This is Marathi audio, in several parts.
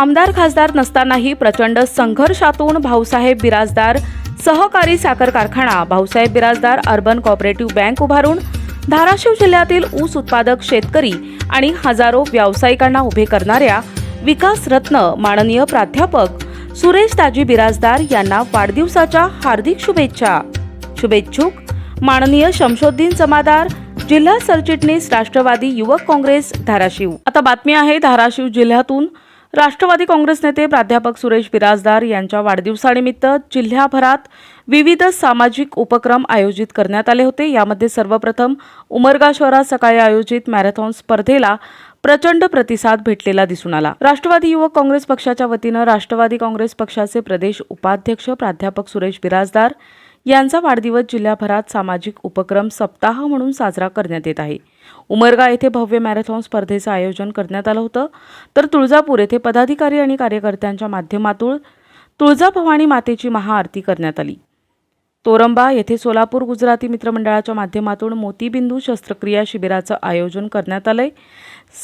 आमदार खासदार नसतानाही प्रचंड संघर्षातून भाऊसाहेब बिराजदार सहकारी साखर कारखाना Bhausaheb Birajdar urban cooperative bank उभारून धाराशिव जिल्ह्यातील ऊस उत्पादक शेतकरी आणि हजारो व्यावसायिकांना उभे करणाऱ्या विकास रत्न माननीय प्राध्यापक सुरेश ताजी बिराजदार यांना वाढदिवसाच्या हार्दिक शुभेच्छा. शुभेच्छुक माननीय शमशोद्दीन जमादार जिल्हा सरचिटणीस राष्ट्रवादी युवक काँग्रेस धाराशिव. आता बातमी आहे धाराशिव जिल्ह्यातून. राष्ट्रवादी काँग्रेस नेते प्राध्यापक सुरेश बिराजदार यांच्या वाढदिवसानिमित्त जिल्ह्याभरात विविध सामाजिक उपक्रम आयोजित करण्यात आले होते. यामध्ये सर्वप्रथम उमरगा शहरात सकाळी आयोजित मॅरेथॉन स्पर्धेला प्रचंड प्रतिसाद भेटलेला दिसून आला. राष्ट्रवादी युवक काँग्रेस पक्षाच्या वतीनं राष्ट्रवादी काँग्रेस पक्षाचे प्रदेश उपाध्यक्ष प्राध्यापक सुरेश बिराजदार यांचा वाढदिवस जिल्ह्याभरात सामाजिक उपक्रम सप्ताह म्हणून साजरा करण्यात येत आहे. उमरगा येथे भव्य मॅरेथॉन स्पर्धेचं आयोजन करण्यात आलं होतं. तर तुळजापूर येथे पदाधिकारी आणि कार्यकर्त्यांच्या माध्यमातून तुळजाभवानी मातेची महाआरती करण्यात आली. तोरंबा येथे सोलापूर गुजराती मित्रमंडळाच्या माध्यमातून मोतीबिंदू शस्त्रक्रिया शिबिराचं आयोजन करण्यात आलंय.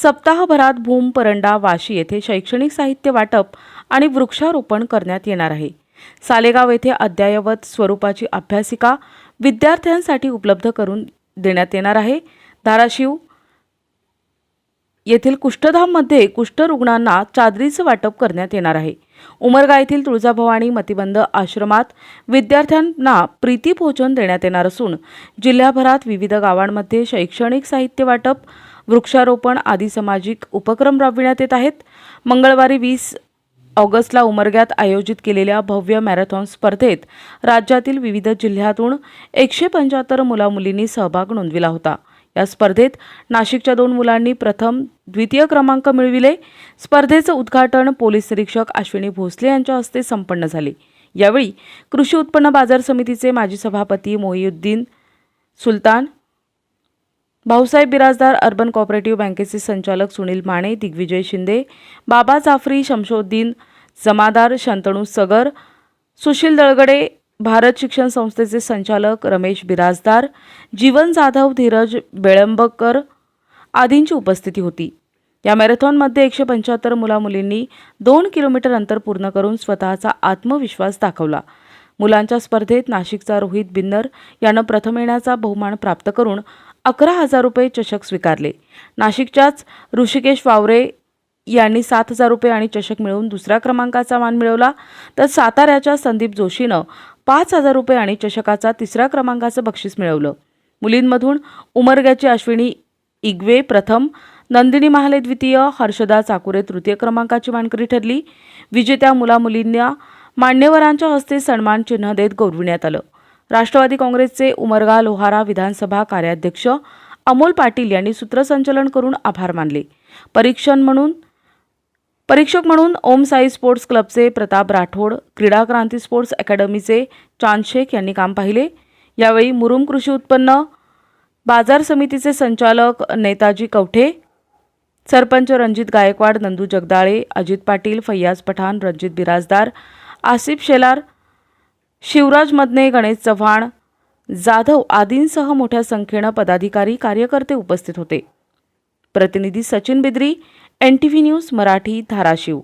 सप्ताहभरात भूम परंडा वाशी येथे शैक्षणिक साहित्य वाटप आणि वृक्षारोपण करण्यात येणार आहे. सालेगाव येथे अद्ययावत स्वरूपाची अभ्यासिका विद्यार्थ्यांसाठी उपलब्ध करून देण्यात येणार आहे. धाराशिव येथील कुष्ठधाममध्ये कुष्ठरुग्णांना चादरीचं वाटप करण्यात येणार आहे. उमरगा येथील तुळजाभवानी मतिबंध आश्रमात विद्यार्थ्यांना प्रीतीभोजन देण्यात येणार असून जिल्ह्याभरात विविध गावांमध्ये शैक्षणिक साहित्य वाटप वृक्षारोपण आदी सामाजिक उपक्रम राबविण्यात येत आहेत. मंगळवारी वीस ऑगस्टला उमरग्यात आयोजित केलेल्या भव्य मॅरेथॉन स्पर्धेत राज्यातील विविध जिल्ह्यातून एकशे पंच्याहत्तर मुलामुलींनी सहभाग नोंदविला होता. या स्पर्धेत नाशिकच्या दोन मुलांनी प्रथम द्वितीय क्रमांक मिळविले. स्पर्धेचं उद्घाटन पोलीस निरीक्षक अश्विनी भोसले यांच्या हस्ते संपन्न झाले. यावेळी कृषी उत्पन्न बाजार समितीचे माजी सभापती मोहिउद्दीन सुलतान भाऊसाहेब बिराजदार अर्बन कॉपरेटिव्ह बँकेचे संचालक सुनील माने दिग्विजय शिंदे बाबा जाफरी शमशोद्दीन जमादार शंतनू सगर सुशील दळगडे भारत शिक्षण संस्थेचे संचालक रमेश बिराजदार जीवन जाधव धीरज बेळंबकर आदींची उपस्थिती होती. या मॅरेथॉनमध्ये एकशे पंच्याहत्तर मुलामुलींनी दोन किलोमीटर अंतर पूर्ण करून स्वतःचा आत्मविश्वास दाखवला. मुलांच्या स्पर्धेत नाशिकचा रोहित बिन्नर यानं प्रथम येण्याचा बहुमान प्राप्त करून अकरा हजार रुपये चषक स्वीकारले. नाशिकच्याच ऋषिकेश वावरे यांनी सात हजार रुपये आणि चषक मिळवून दुसऱ्या क्रमांकाचा मान मिळवला. तर साताऱ्याच्या संदीप जोशीनं पाच हजार रुपये आणि चषकाचा तिसऱ्या क्रमांकाचं बक्षीस मिळवलं. मुलींमधून उमरग्याची अश्विनी इग्वे प्रथम नंदिनी महाले द्वितीय हर्षदा चाकुरे तृतीय क्रमांकाची मानकरी ठरली. विजेत्या मुलामुलींना मान्यवरांच्या हस्ते सन्मान चिन्ह देत गौरविण्यात आलं. राष्ट्रवादी काँग्रेसचे उमरगा लोहारा विधानसभा कार्याध्यक्ष अमोल पाटील यांनी सूत्रसंचलन करून आभार मानले. परीक्षण म्हणून परीक्षक म्हणून ओम साई स्पोर्ट्स क्लबचे प्रताप राठोड क्रीडा क्रांती स्पोर्ट्स अकॅडमीचे चांद शेख यांनी काम पाहिले. यावेळी मुरुम कृषी उत्पन्न बाजार समितीचे संचालक नेताजी कवठे सरपंच रणजित गायकवाड नंदू जगदाळे अजित पाटील फैयाज पठाण रणजित बिराजदार आसिफ शेलार शिवराज मदने गणेश चव्हाण जाधव आदींसह मोठ्या संख्येनं पदाधिकारी कार्यकर्ते उपस्थित होते. प्रतिनिधी Sachin Bidri N T V news Marathi Dharashiv.